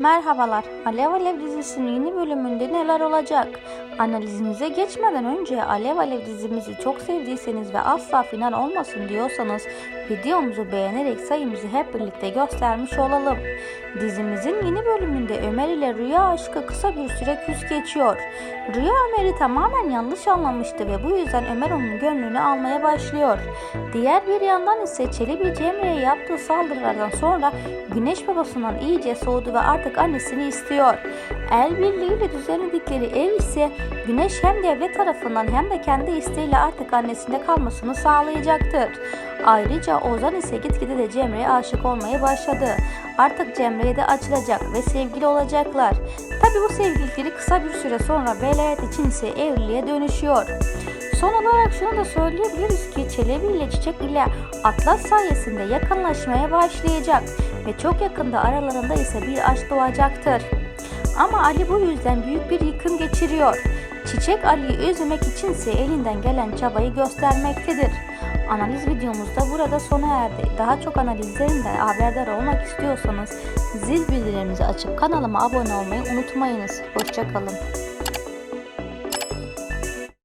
Merhabalar, Alev Alev dizisinin yeni bölümünde neler olacak? Analizimize geçmeden önce Alev Alev dizimizi çok sevdiyseniz ve asla final olmasın diyorsanız videomuzu beğenerek sayımızı hep birlikte göstermiş olalım. Dizimizin yeni bölümünde Ömer ile Rüya aşkı kısa bir süre küs geçiyor. Rüya Ömer'i tamamen yanlış anlamıştı ve bu yüzden Ömer onun gönlünü almaya başlıyor. Diğer bir yandan ise Çelebi Cemre'ye yaptığı saldırılardan sonra Güneş babasından iyice soğudu ve artık annesini istiyor. El birliğiyle düzenledikleri ev ise Güneş hem devlet tarafından hem de kendi isteğiyle artık annesinde kalmasını sağlayacaktır. Ayrıca Ozan ise gitgide de Cemre'ye aşık olmaya başladı. Artık Cemre'ye de açılacak ve sevgili olacaklar. Tabi bu sevgililikleri kısa bir süre sonra velayet için ise evliliğe dönüşüyor. Son olarak şunu da söyleyebiliriz ki Çelebi ile Çiçek ile Atlas sayesinde yakınlaşmaya başlayacak ve çok yakında aralarında ise bir aşk doğacaktır. Ama Ali bu yüzden büyük bir yıkım geçiriyor. Çiçek Ali'yi üzmek içinse elinden gelen çabayı göstermektedir. Analiz videomuz da burada sona erdi. Daha çok analizlerinden haberdar olmak istiyorsanız zil bildirimlerinizi açıp kanalıma abone olmayı unutmayınız. Hoşçakalın.